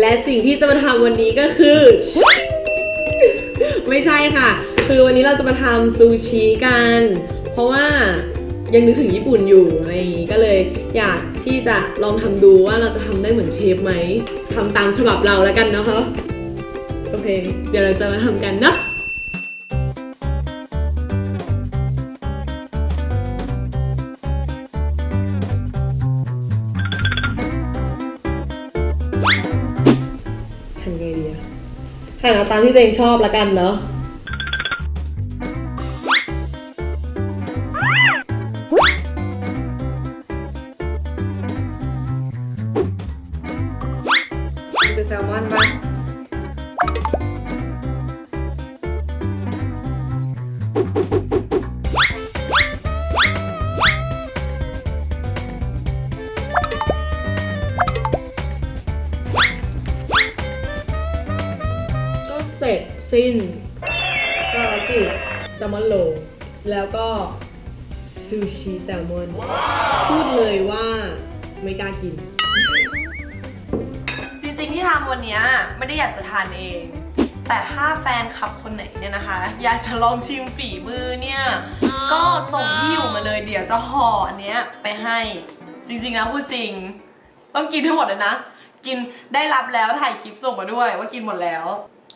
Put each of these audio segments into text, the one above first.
และสิ่งที่จะมาทำวันนี้ก็คือ ไม่ใช่ค่ะ คือวันนี้เราจะมาทำซูชิกัน เพราะว่ายังนึกถึงญี่ปุ่นอยู่อะไรก็เลยอยากที่จะลองทำดูว่าเราจะทำได้เหมือนเชฟไหมทำตามฉบับเราแล้วกันนะคะโอเค เดี๋ยวเราจะมาทำกันเนาะ หั่นเอาตามที่ตัวเองชอบละกันเนาะเป็นแซลมอนปะก็ เสร็จสิ้นก็คือแซลมอนโล แล้วก็ซูชิแซลมอนพูดเลยว่าไม่กล้ากิน จริงๆที่ทำวันนี้ไม่ได้อยากจะทานเอง แต่ถ้าแฟนคลับคนไหนเนี่ยนะคะ อยากจะลองชิมฝีมือเนี่ย ก็ส่งที่อยู่มาเลยเดี๋ยวจะห่ออันเนี้ยไปให้ จริงๆนะพูดจริง ต้องกินทั้งหมดเลยนะ กินได้รับแล้วถ่ายคลิปส่งมาด้วยว่ากินหมดแล้ว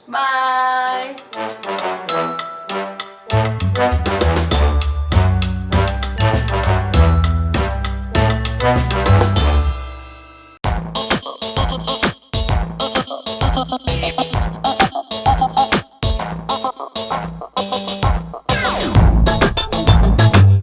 Bye.